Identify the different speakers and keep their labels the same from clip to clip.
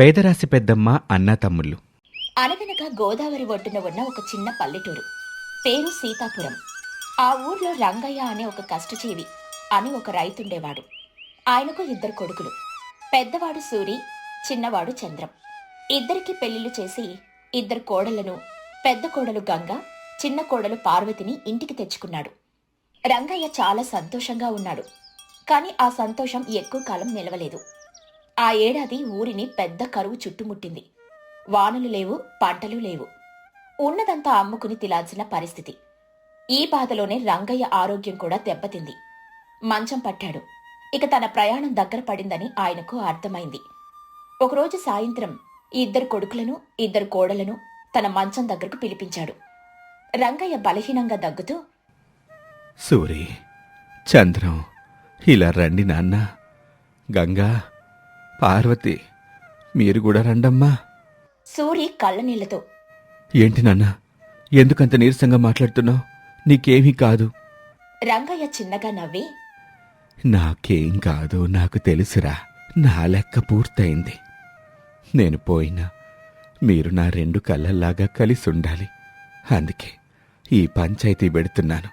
Speaker 1: పేదరాశి పెద్దమ్మ అన్న తమ్ముళ్ళు.
Speaker 2: అనగనగా గోదావరి ఒడ్డున ఉన్న ఒక చిన్న పల్లెటూరు. పేరు సీతాపురం. ఆ ఊర్లో రంగయ్య అనే ఒక కష్టజీవి అని ఒక రైతుండేవాడు. ఆయనకు ఇద్దరు కొడుకులు. పెద్దవాడు సూరి చిన్నవాడు చంద్రం. ఇద్దరికి పెళ్ళిళ్ళు చేసి ఇద్దరు కోడళ్ళను పెద్ద కోడలు గంగ చిన్న కోడలు పార్వతిని ఇంటికి తెచ్చుకున్నాడు. రంగయ్య చాలా సంతోషంగా ఉన్నాడు. కాని ఆ సంతోషం ఎక్కువ కాలం నిలవలేదు. ఆ ఏడాది ఊరిని పెద్ద కరువు చుట్టుముట్టింది. వానలు లేవు పంటలు లేవు. ఉన్నదంతా అమ్ముకుని తిలాల్సిన పరిస్థితి. ఈ బాధలోనే రంగయ్య ఆరోగ్యం కూడా దెబ్బతింది. మంచం పట్టాడు. ఇక తన ప్రయాణం దగ్గర పడిందని ఆయనకు అర్థమైంది. ఒకరోజు సాయంత్రం ఇద్దరు కొడుకులను ఇద్దరు కోడలను తన మంచం దగ్గరకు పిలిపించాడు. రంగయ్య బలహీనంగా దగ్గుతూ
Speaker 1: సూరి చంద్రం ఇలా రండి నాన్న. గంగా పార్వతి మీరు కూడా రండమ్మా.
Speaker 2: సూరి కళ్ళనీళ్ళతో
Speaker 1: ఏంటి నాన్న ఎందుకంత నీరసంగా మాట్లాడుతున్నావు? నీకేమీ కాదు.
Speaker 2: రంగయ్య చిన్నగా నవ్వి
Speaker 1: నాకేం కాదు నాకు తెలుసురా. నా లెక్క పూర్తయింది. నేను పోయినా మీరు నా రెండు కళ్ళల్లాగా కలిసి ఉండాలి అందుకే ఈ పంచాయతీ పెడుతున్నాను.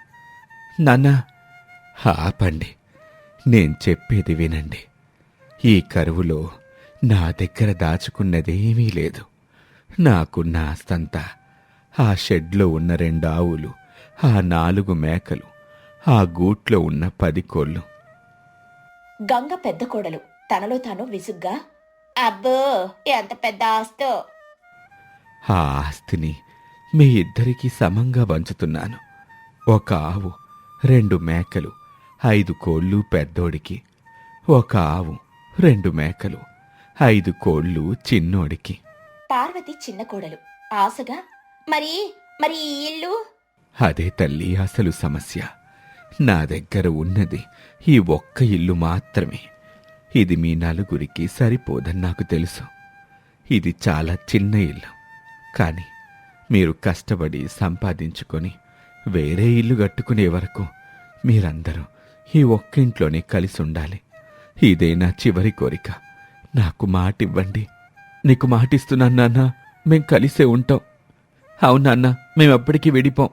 Speaker 1: నాన్న ఆపండి. నేను చెప్పేది వినండి. ఈ కరువులో నా దగ్గర దాచుకున్నదేమీ లేదు. నాకున్న ఆస్తంతా ఆ షెడ్లో ఉన్న రెండు ఆవులు ఆ నాలుగు మేకలు ఆ గూట్లో ఉన్న పది కోళ్ళు.
Speaker 2: గంగ పెద్ద కోడలు. తనలో తాను విసుగ్గా అబ్బో ఎంత పెద్ద ఆస్తో.
Speaker 1: ఆ ఆస్తిని మీ ఇద్దరికీ సమంగా పంచుతున్నాను ఒక ఆవు రెండు మేకలు ఐదు కోళ్ళు పెద్దోడికి. ఒక ఆవు రెండు మేకలు ఐదు కోళ్ళు చిన్నోడికి.
Speaker 2: పార్వతి చిన్న కోడలు. ఆశగా మరి మరి ఈ ఇల్లు?
Speaker 1: అదే తల్లి అసలు సమస్య. నా దగ్గర ఉన్నది ఈ ఒక్క ఇల్లు మాత్రమే. ఇది మీ నలుగురికి సరిపోదని నాకు తెలుసు. ఇది చాలా చిన్న ఇల్లు. కానీ మీరు కష్టపడి సంపాదించుకొని వేరే ఇల్లు కట్టుకునే వరకు మీరందరూ ఈ ఒక్క ఇంట్లోనే కలిసి ఉండాలి. ఇదే నా చివరి కోరిక. నాకు మాట ఇవ్వండి నీకు మాటిస్తున్నాను నాన్న. మేం కలిసే ఉంటాం. అవును నాన్న. విడిపోం.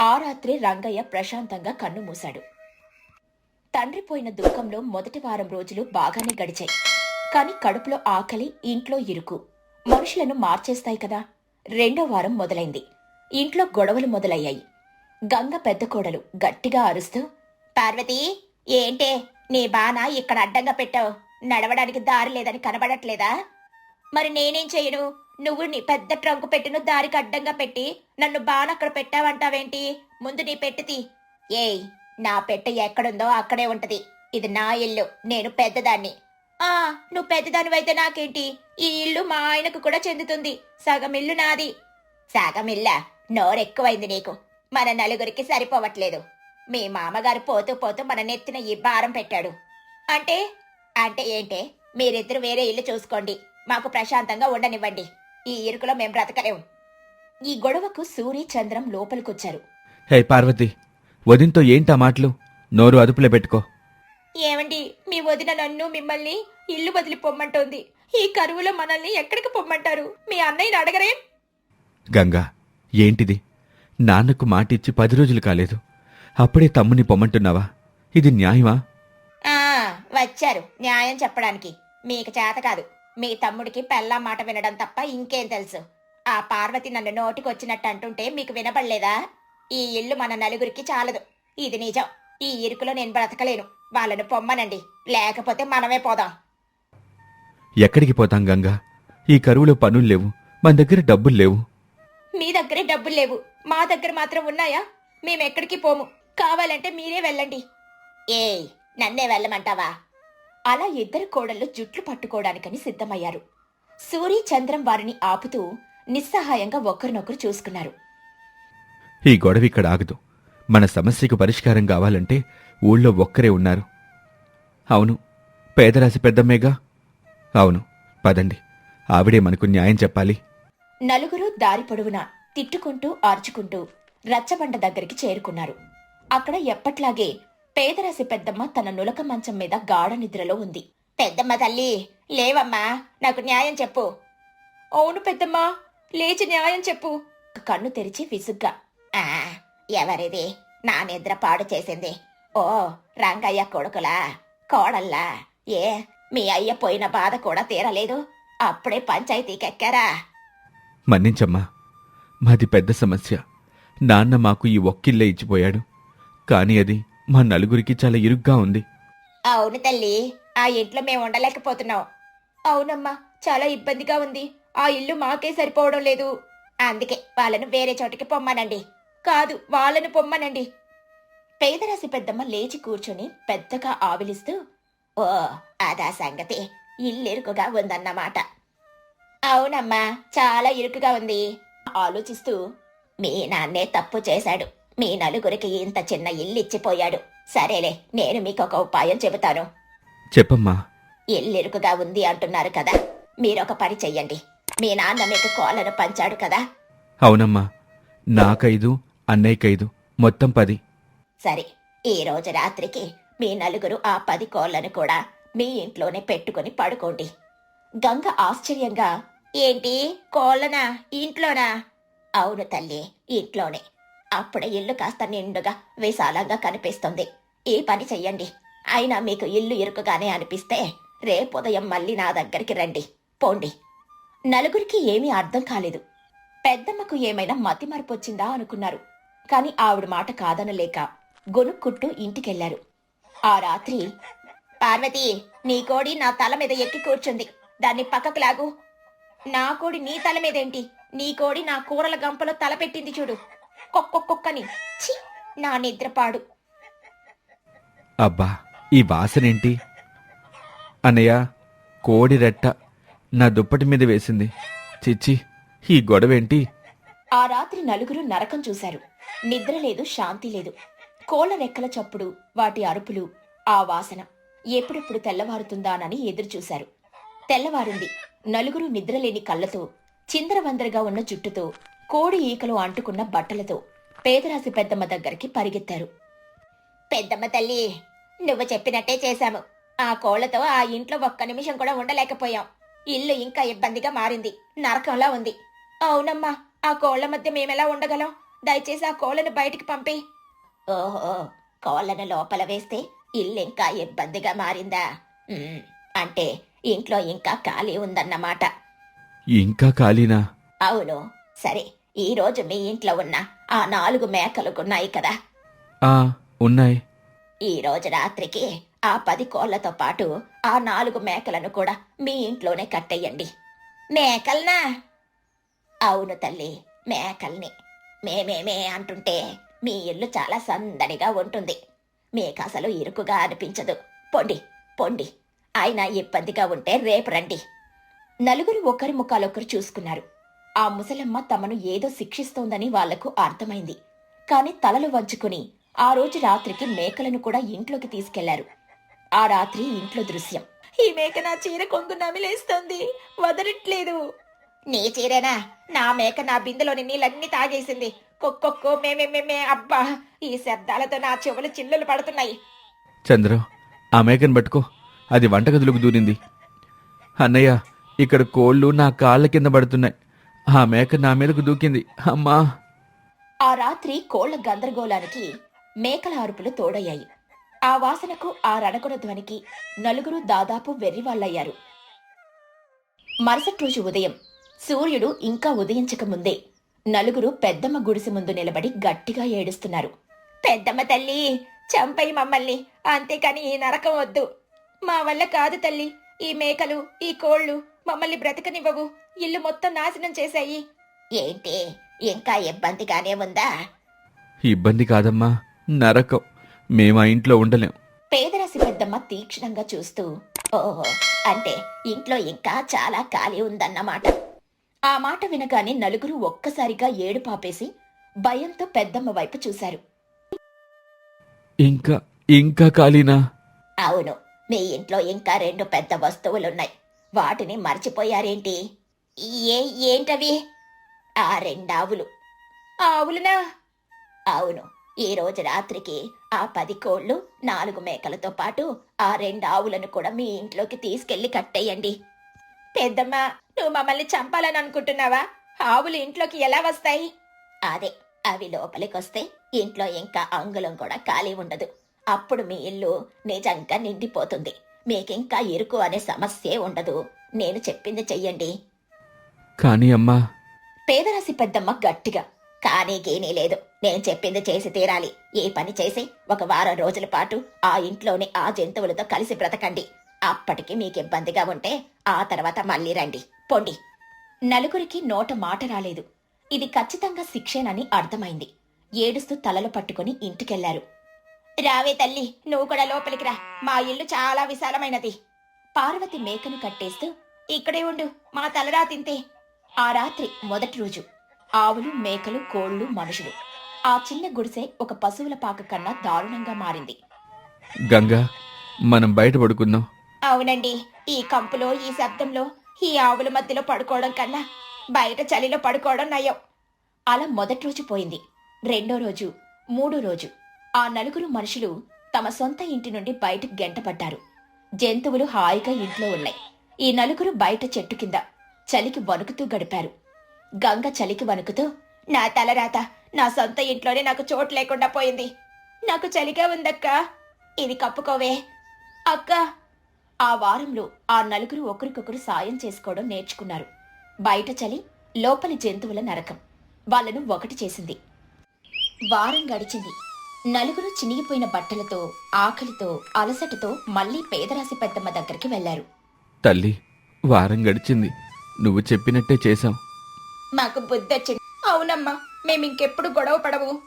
Speaker 2: ఆ రాత్రి రంగయ్య ప్రశాంతంగా కన్ను మూశాడు. తండ్రి పోయిన దుఃఖంలో మొదటి వారం రోజులు బాగానే గడిచాయి. కాని కడుపులో ఆకలి ఇంట్లో ఇరుకు. మనుషులను మార్చేస్తాయి కదా. రెండో వారం మొదలైంది. ఇంట్లో గొడవలు మొదలయ్యాయి. గంగ పెద్ద కోడలు గట్టిగా అరుస్తూ పార్వతి ఏంటే? నీ బాన ఇక్కడ అడ్డంగా పెట్టావు. నడవడానికి దారి లేదని కనబడట్లేదా? మరి నేనేం చేయను? నువ్వు నీ పెద్ద ట్రంకు పెట్టిన దారికి అడ్డంగా పెట్టి నన్ను బాన అక్కడ పెట్టావంటావేంటి? ముందు నీ పెట్టితి ఏయ్ నా పెట్టె ఎక్కడుందో అక్కడే ఉంటది. ఇది నా ఇల్లు నేను పెద్దదాన్ని. ఆ నువ్వు పెద్దదానివైతే నాకేంటి? ఈ ఇల్లు మా ఆయనకు కూడా చెందుతుంది. సగం ఇల్లు నాది. సగం ఇల్లా? నోరెక్కువైంది నీకు. మన నలుగురికి సరిపోవట్లేదు. మీ మామగారు పోతూ పోతూ మన నెత్తిన ఈ భారం పెట్టాడు. అంటే అంటే ఏంటే? మీరిద్దరు వేరే ఇల్లు చూసుకోండి. మాకు ప్రశాంతంగా ఉండనివ్వండి. ఈ ఇరుకులో మేం బ్రతకలేం. ఈ గొడవకు సూరి చంద్రం లోపలికొచ్చారు.
Speaker 1: హే పార్వతి వదినతో ఏంటా మాటలు? నోరు అదుపులో పెట్టుకో.
Speaker 2: ఏమండి మీ వదిన నన్ను మిమ్మల్ని ఇల్లు వదిలి పొమ్మంటోంది. ఈ కరువులో మనల్ని ఎక్కడికి పొమ్మంటారు? మీ అన్నయ్యని అడగరే?
Speaker 1: గంగా ఏంటిది? నాన్నకు మాటిచ్చి పది రోజులు కాలేదు. అప్పుడే తమ్ముని పొమ్మంటున్నావా? ఇది న్యాయమా?
Speaker 2: ఆ వచ్చారు. న్యాయం చెప్పడానికి. మీకు చేత కాదు. మీ తమ్ముడికి పెళ్ళా మాట వినడం తప్ప ఇంకేం తెలుసు. ఆ పార్వతి నన్ను నోటికొచ్చినట్టు అంటుంటే మీకు వినపడలేదా? ఈ ఇల్లు మన నలుగురికి చాలదు. ఇది నిజం. ఈ ఇరుకులో నేను బ్రతకలేను. వాళ్ళను పొమ్మనండి. లేకపోతే మనమే పోదాం.
Speaker 1: ఎక్కడికి పోతాం గంగా? ఈ కరువులో పనులు లేవు. మన దగ్గర డబ్బులు లేవు.
Speaker 2: మీ దగ్గరే డబ్బులు లేవు. మా దగ్గర మాత్రం ఉన్నాయా? మేమెక్కడికి పోము? కావాలంటే మీరే వెళ్ళండి. ఏయ్ నన్నే వెళ్ళమంటావా? అలా ఇద్దరు కోడళ్ళు జుట్లు పట్టుకోవడానికని సిద్ధమయ్యారు. సూరి చంద్రం వారిని ఆపుతూ నిస్సహాయంగా ఒకరినొకరు చూసుకున్నారు.
Speaker 1: ఈ గొడవ ఇక్కడ ఆగదు. మన సమస్యకు పరిష్కారం కావాలంటే ఊళ్ళో ఒక్కరే ఉన్నారు. అవును పేదరాశి పెద్దమ్మేగా? అవును పదండి. ఆవిడే మనకు న్యాయం చెప్పాలి.
Speaker 2: నలుగురు దారి పొడవునా తిట్టుకుంటూ ఆర్చుకుంటూ రచ్చబండ దగ్గరికి చేరుకున్నారు. అక్కడ ఎప్పట్లాగే పేదరాశి పెద్దమ్మ తన నులక మంచం మీద గాఢ నిద్రలో ఉంది. పెద్దమ్మ తల్లి లేవమ్మా నాకు న్యాయం చెప్పు. అవును పెద్దమ్మ లేచి న్యాయం చెప్పు. కన్ను తెరిచి విసుగ్గా ఆ ఎవరిది? నా నిద్ర పాడు చేసింది. ఓ రంగయ్య కొడుకులా కోడల్లా? ఏ మీ అయ్య పోయిన బాధ కూడా తీరలేదు? అప్పుడే పంచాయతీకెక్కారా?
Speaker 1: మన్నించమ్మా మాది పెద్ద సమస్య. నాన్న మాకు ఈ ఒక్కిల్లే ఇచ్చిపోయాడు. కాని అది మా నలుగురికి చాలా ఇరుగ్గా ఉంది.
Speaker 2: అవును తల్లి ఆ ఇంట్లో మేము ఉండలేకపోతున్నాం. అవునమ్మా చాలా ఇబ్బందిగా ఉంది. ఆ ఇల్లు మాకే సరిపోవడం లేదు. అందుకే వాళ్ళను వేరే చోటికి పొమ్మనండి. కాదు వాళ్ళను పొమ్మనండి. పేదరాశి పెద్దమ్మ లేచి కూర్చొని పెద్దగా ఆవిలిస్తూ ఓ అదా సంగతి. ఇల్లిరుకుగా ఉందన్నమాట. అవునమ్మా చాలా ఇరుకుగా ఉంది. ఆలోచిస్తూ మీ నాన్నే తప్పు చేశాడు. మీ నలుగురికి ఇంత చిన్న ఇల్లు ఇచ్చిపోయాడు సరేలే నేను మీకు ఒక ఉపాయం చెబుతాను.
Speaker 1: చెప్పమ్మా.
Speaker 2: ఇల్లిరుకుగా ఉంది అంటున్నారు కదా మీరొక పని చెయ్యండి. మీ నాన్న మీకు కోళ్ళను పంచాడు కదా.
Speaker 1: అవునమ్మా. నాకైదు అన్నయ్యకైదు మొత్తం పది.
Speaker 2: సరే ఈ రోజు రాత్రికి మీ నలుగురు ఆ పది కోళ్ళను కూడా మీ ఇంట్లోనే పెట్టుకొని పడుకోండి. గంగ ఆశ్చర్యంగా ఏంటి? కోళ్ళనా? ఇంట్లోనా? అవును తల్లి ఇంట్లోనే. అప్పుడే ఇల్లు కాస్త నిండుగా విశాలంగా కనిపిస్తుంది. ఈ పని చెయ్యండి. అయినా మీకు ఇల్లు ఇరుకుగానే అనిపిస్తే రేపు ఉదయం మళ్ళీ నా దగ్గరికి రండి. పోండి. నలుగురికి ఏమీ అర్థం కాలేదు. పెద్దమ్మకు ఏమైనా మతిమరుపు వచ్చిందా అనుకున్నారు. కాని ఆవిడ మాట కాదనలేక గొనుక్కుంటూ ఇంటికెళ్ళారు. ఆ రాత్రి పార్వతి నీ కోడి నా తల మీద ఎక్కి కూర్చుంది. దాన్ని పక్కకు లాగు. నా కోడి నీ తల మీదేంటి? నీ కోడి నా కూరల గంపలో తల పెట్టింది చూడు. కొక్కొక్కొక్కని ఛీ నా నిద్రపాడు.
Speaker 1: అబ్బా ఈ వాసనేంటి? అన్నయ్య కోడి రెట్ట నా దుప్పటి మీద వేసింది. చిచ్చి ఈ గొడవేంటి?
Speaker 2: ఆ రాత్రి నలుగురు నరకం చూశారు. నిద్ర లేదు శాంతి లేదు. కోళ్ళ రెక్కల చప్పుడు వాటి అరుపులు ఆ వాసన ఎప్పుడెప్పుడు తెల్లవారుతుందానని ఎదురుచూశారు. తెల్లవారింది. నలుగురు నిద్రలేని కళ్ళతో చిందరవందరగా ఉన్న జుట్టుతో కోడి ఈకలు అంటుకున్న బట్టలతో పేదరాశి పెద్దమ్మ దగ్గరికి పరిగెత్తారు. పెద్దమ్మ తల్లి నువ్వు చెప్పినట్టే చేశాము. ఆ కోళ్ళతో ఆ ఇంట్లో ఒక్క నిమిషం కూడా ఉండలేకపోయాం. ఇల్లు ఇంకా ఇబ్బందిగా మారింది. నరకంలా ఉంది. అవునమ్మా ఆ కోళ్ళ మధ్య మేమెలా ఉండగలం? దయచేసి ఆ కోళ్ళను బయటికి పంపి. ఓహో కోళ్ళను లోపల వేస్తే ఇల్లు ఇంకా ఇబ్బందిగా మారిందా? ఉమ్, అంటే ఇంట్లో ఇంకా ఖాళీ ఉందన్నమాట.
Speaker 1: ఇంకా ఖాళీనా?
Speaker 2: అవును. సరే ఈ రోజు మీ ఇంట్లో ఉన్న ఆ నాలుగు మేకలు ఉన్నాయి కదా.
Speaker 1: ఆ ఉన్నాయి.
Speaker 2: ఈ రోజు రాత్రికి ఆ పది కోళ్ళతో పాటు ఆ నాలుగు మేకలను కూడా మీ ఇంట్లోనే కట్టేయండి. మేకల్నా? అవును తల్లి మేకల్ని. మేమేమే అంటుంటే మీ ఇల్లు చాలా సందడిగా ఉంటుంది. మీకు అసలు ఇరుకుగా అనిపించదు. పొండి పొండి. అయినా ఇబ్బందిగా ఉంటే రేపు రండి. నలుగురు ఒకరి ముఖాలొకరు చూసుకున్నారు. ఆ ముసలమ్మ తమను ఏదో శిక్షిస్తోందని వాళ్ళకు అర్థమైంది. కాని తలలు వంచుకుని ఆ రోజు రాత్రికి మేకలను కూడా ఇంట్లోకి తీసుకెళ్ళారు. ఆ రాత్రి ఇంట్లో దృశ్యం. ఈ మేక నా చీర కొంగు నమిలేస్తోంది. వదలట్లేదు. నీ చీరేనా? నా మేక నా బిందెలోని నీళ్ళన్నీ తాగేసింది. కొక్కొక్కో మేమేమేమే అబ్బా! ఈ శబ్దాలతో నా చెవులు చిల్లులు పడుతున్నాయి.
Speaker 1: చంద్రు ఆ మేకను పట్టుకో. అది వంటగదిలోకి దూరింది. అన్నయ్య ఇక్కడ కోళ్ళు నా కాళ్ళ కింద పడుతున్నాయి. ఆ మేక నా మీదకు దూకింది. అమ్మా.
Speaker 2: ఆ రాత్రి కోళ్ళ గందరగోళానికి మేకల అరుపులు తోడయ్యాయి. ఆ వాసనకు ఆ రణగుణ ధ్వనికి నలుగురు దాదాపు వెర్రివాళ్ళయ్యారు మరుసటి రోజు ఉదయం సూర్యుడు ఇంకా ఉదయించక ముందే నలుగురు పెద్దమ్మ గుడిసె ముందు నిలబడి గట్టిగా ఏడుస్తున్నారు. పెద్దమ్మ తల్లి చంపై మమ్మల్ని. అంతేకాని ఈ నరకం వద్దు. మా వల్ల కాదు తల్లి. ఈ మేకలు ఈ కోళ్ళు మమ్మల్ని బ్రతకనివ్వవు. ఇల్లు మొత్తం నాశనం చేశాయి. ఏంటి? ఇంకా ఇబ్బందిగానే ఉందా?
Speaker 1: ఇబ్బంది కాదమ్మా నరకం. మేము ఆ ఇంట్లో ఉండలేం.
Speaker 2: పేదరాశి పెద్దమ్మ తీక్షణంగా చూస్తూ ఓహో అంటే ఇంట్లో ఇంకా చాలా ఖాళీ ఉందన్నమాట. ఆ మాట వినగానే నలుగురు ఒక్కసారిగా ఏడు పాపేసి భయంతో పెద్దమ్మ వైపు చూశారు.
Speaker 1: ఇంకా ఇంకా ఖాళీనా?
Speaker 2: అవును మీ ఇంట్లో ఇంకా రెండు పెద్ద వస్తువులున్నాయి. వాటిని మర్చిపోయారేంటి? ఏ ఏంటవి? ఆ రెండావులు. ఆవులునా? అవును. ఈ రోజు రాత్రికి ఆ పది కోళ్ళు నాలుగు మేకలతో పాటు ఆ రెండు ఆవులను కూడా మీ ఇంట్లోకి తీసుకెళ్ళి కట్టేయండి. పెద్దమ్మ నువ్వు మమ్మల్ని చంపాలని అనుకుంటున్నావా? ఆవులు ఇంట్లోకి ఎలా వస్తాయి? అదే అవి లోపలికొస్తే ఇంట్లో ఇంకా అంగుళం కూడా ఖాళీ ఉండదు. అప్పుడు మీ ఇల్లు నిజంగా నిండిపోతుంది. మీకింకా ఇరుకు అనే సమస్యే ఉండదు. నేను చెప్పింది చెయ్యండి.
Speaker 1: కానీ అమ్మా.
Speaker 2: పేదరాశి పెద్దమ్మ గట్టిగా. కానీ గీనీ లేదు. నేను చెప్పింది చేసి తీరాలి. ఏ పని చేసి ఒక వారం రోజుల పాటు ఆ ఇంట్లోని ఆ జంతువులతో కలిసి బ్రతకండి. అప్పటికి మీకు ఇబ్బందిగా ఉంటే ఆ తర్వాత మళ్ళీ రండి. పొండి. నలుగురికి నోట మాట రాలేదు. ఇది ఖచ్చితంగా శిక్షేనని అర్థమైంది. ఏడుస్తూ తలలు పట్టుకుని ఇంటికెళ్ళారు. రావే తల్లి నువ్వు కూడా లోపలికి రా. మా ఇల్లు చాలా విశాలమైనది. పార్వతి మేకను కట్టేస్తూ ఇక్కడే ఉండు మా తలరా తింతే ఆ రాత్రి మొదటి రోజు. ఆవులు మేకలు కోళ్ళు మనుషులు. ఆ చిన్న గుడిసె ఒక పశువుల పాక కన్నా దారుణంగా మారింది.
Speaker 1: గంగా మనం బయట పడుకుందాం.
Speaker 2: అవునండి. ఈ కంపులో ఈ శబ్దంలో ఈ ఆవుల మధ్యలో పడుకోవడం కన్నా బయట చలిలో పడుకోవడం నయం. అలా మొదటి రోజు పోయింది. రెండో రోజు మూడో రోజు. ఆ నలుగురు మనుషులు తమ సొంత ఇంటి నుండి బయటకు గెంటపడ్డారు. జంతువులు హాయిగా ఇంట్లో ఉన్నాయి. ఈ నలుగురు బయట చెట్టు కింద చలికి వణుకుతూ గడిపారు. గంగ చలికి వణుకుతూ నా తలరాత నా సొంత ఇంట్లోనే నాకు చోటు లేకుండా పోయింది. నాకు చలిగా ఉందక్కా. ఇది కప్పుకోవే. అక్క ఆ వారంలో ఆ నలుగురు ఒకరికొకరు సాయం చేసుకోవడం నేర్చుకున్నారు. బయట చలి లోపలి జంతువుల నరకం. వాళ్ళను ఒకటి చేసింది. వారం గడిచింది. నలుగురు చినిగిపోయిన బట్టలతో ఆకలితో అలసటతో మళ్ళీ పేదరాశి పెద్దమ్మ దగ్గరికి వెళ్ళారు
Speaker 1: తల్లి వారం గడిచింది. నువ్వు చెప్పినట్టే చేశాం.
Speaker 2: మాకు బుద్ధొచ్చింది అవునమ్మా మేమింకెప్పుడు గొడవ పడవు.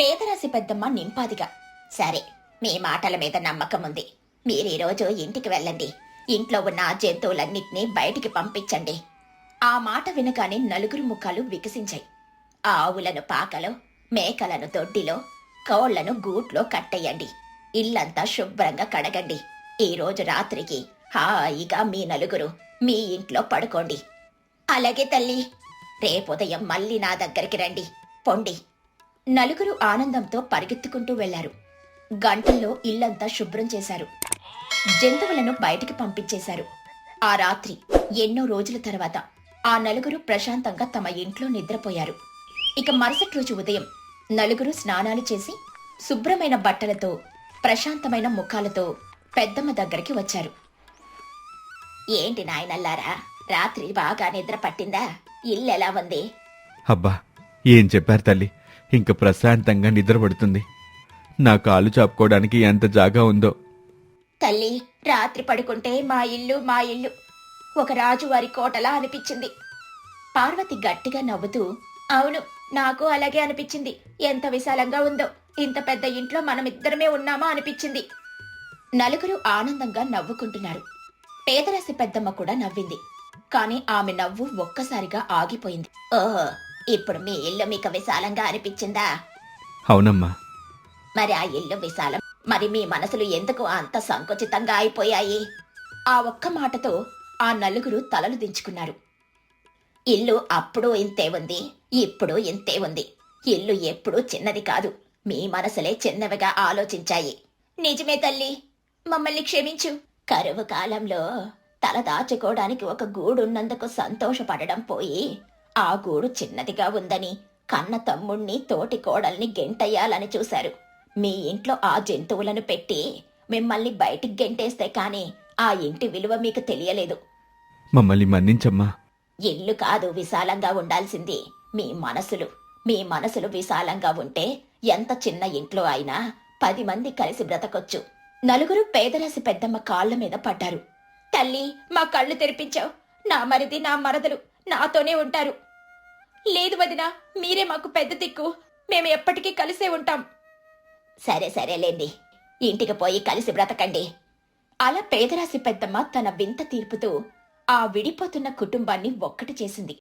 Speaker 2: పేదరాశి పెద్దమ్మ నింపాదిగా. సరే మీ మాటల మీద నమ్మకం ఉంది. మీరు ఈరోజు ఇంటికి వెళ్ళండి. ఇంట్లో ఉన్న ఆ జంతువులన్నిటినీ బయటికి పంపించండి. ఆ మాట వినగానే నలుగురు ముఖాలు వికసించాయి. ఆవులను పాకలో మేకలను దొడ్డిలో కోళ్ళను గూట్లో కట్టేయండి. ఇల్లంతా శుభ్రంగా కడగండి. ఈ రోజు రాత్రికి హాయిగా మీ నలుగురు మీ ఇంట్లో పడుకోండి. అలాగే తల్లి రేపుదయం మళ్ళీ నా దగ్గరికి రండి. పొండి. నలుగురు ఆనందంతో పరిగెత్తుకుంటూ వెళ్ళారు. గంటల్లో ఇల్లంతా శుభ్రం చేశారు. జంతువులను బయటికి పంపించేశారు. ఆ రాత్రి ఎన్నో రోజుల తర్వాత ఆ నలుగురు ప్రశాంతంగా తమ ఇంట్లో నిద్రపోయారు. ఇక మరుసటి రోజు ఉదయం నలుగురు స్నానాలు చేసి శుభ్రమైన బట్టలతో ప్రశాంతమైన ముఖాలతో పెద్దమ్మ దగ్గరికి వచ్చారు. ఏంటి నాయనల్లారా? రాత్రి బాగా నిద్ర పట్టిందా? ఇల్లు ఎలా ఉంది?
Speaker 1: అబ్బా ఏం చెప్పారు తల్లి? ఇంక ప్రశాంతంగా నిద్రపడుతుంది నా కాలు చాపుకోవడానికి ఎంత జాగా ఉందో.
Speaker 2: తల్లి రాత్రి పడుకుంటే మా ఇల్లు మా ఇల్లు. ఒక రాజువారి కోటలా అనిపించింది. పార్వతి గట్టిగా నవ్వుతూ అవును నాకు అలాగే అనిపించింది. ఎంత విశాలంగా ఉందో ఇంత పెద్ద ఇంట్లో మనమిద్దరమే ఉన్నామా? అనిపించింది. నలుగురు ఆనందంగా నవ్వుకుంటున్నారు. పేదరాశి పెద్దమ్మ కూడా నవ్వింది. కాని ఆమె నవ్వు ఒక్కసారిగా ఆగిపోయింది. ఓహో ఇప్పుడు మీ ఇల్లు మీకు విశాలంగా అనిపించిందా?
Speaker 1: అవునమ్మా.
Speaker 2: మరి ఆ ఇల్లు విశాలం. మరి మీ మనసులు ఎందుకు అంత సంకుచితంగా అయిపోయాయి? ఆ ఒక్క మాటతో ఆ నలుగురు తలలు దించుకున్నారు. ఇల్లు అప్పుడు ఇంతే ఉంది ఇప్పుడు ఇంతే ఉంది. ఇల్లు ఎప్పుడూ చిన్నది కాదు మీ మనసులే చిన్నవిగా ఆలోచించాయి. నిజమే తల్లి మమ్మల్ని క్షమించు. కరువు కాలంలో తల దాచుకోవడానికి ఒక గూడున్నందుకు సంతోషపడడం పోయి ఆ గూడు చిన్నదిగా ఉందని కన్న తమ్ముణ్ణి తోటి కోడల్ని గెంటయ్యాలని చూశారు. మీ ఇంట్లో ఆ జంతువులను పెట్టి మిమ్మల్ని బయటికి గెంటేస్తే కాని ఆ ఇంటి విలువ మీకు తెలియలేదు.
Speaker 1: మమ్మల్ని మన్నించమ్మా.
Speaker 2: ఇల్లు కాదు విశాలంగా ఉండాల్సింది మీ మనసులు. మీ మనసులు విశాలంగా ఉంటే ఎంత చిన్న ఇంట్లో అయినా పది మంది కలిసి బ్రతకొచ్చు. నలుగురు పేదరాశి పెద్దమ్మ కాళ్ళ మీద పడ్డారు. తల్లి మా కళ్ళు తెరిపించావు. నా మరిది నా మరదలు నాతోనే ఉంటారు. లేదు వదిన మీరే మాకు పెద్ద దిక్కు. మేము ఎప్పటికీ కలిసే ఉంటాం. సరే సరేలేండి ఇంటికి పోయి కలిసి బ్రతకండి. అలా పేదరాశి పెద్దమ్మ తన వింత తీర్పుతో ఆ విడిపోతున్న కుటుంబాన్ని ఒక్కటి చేసింది.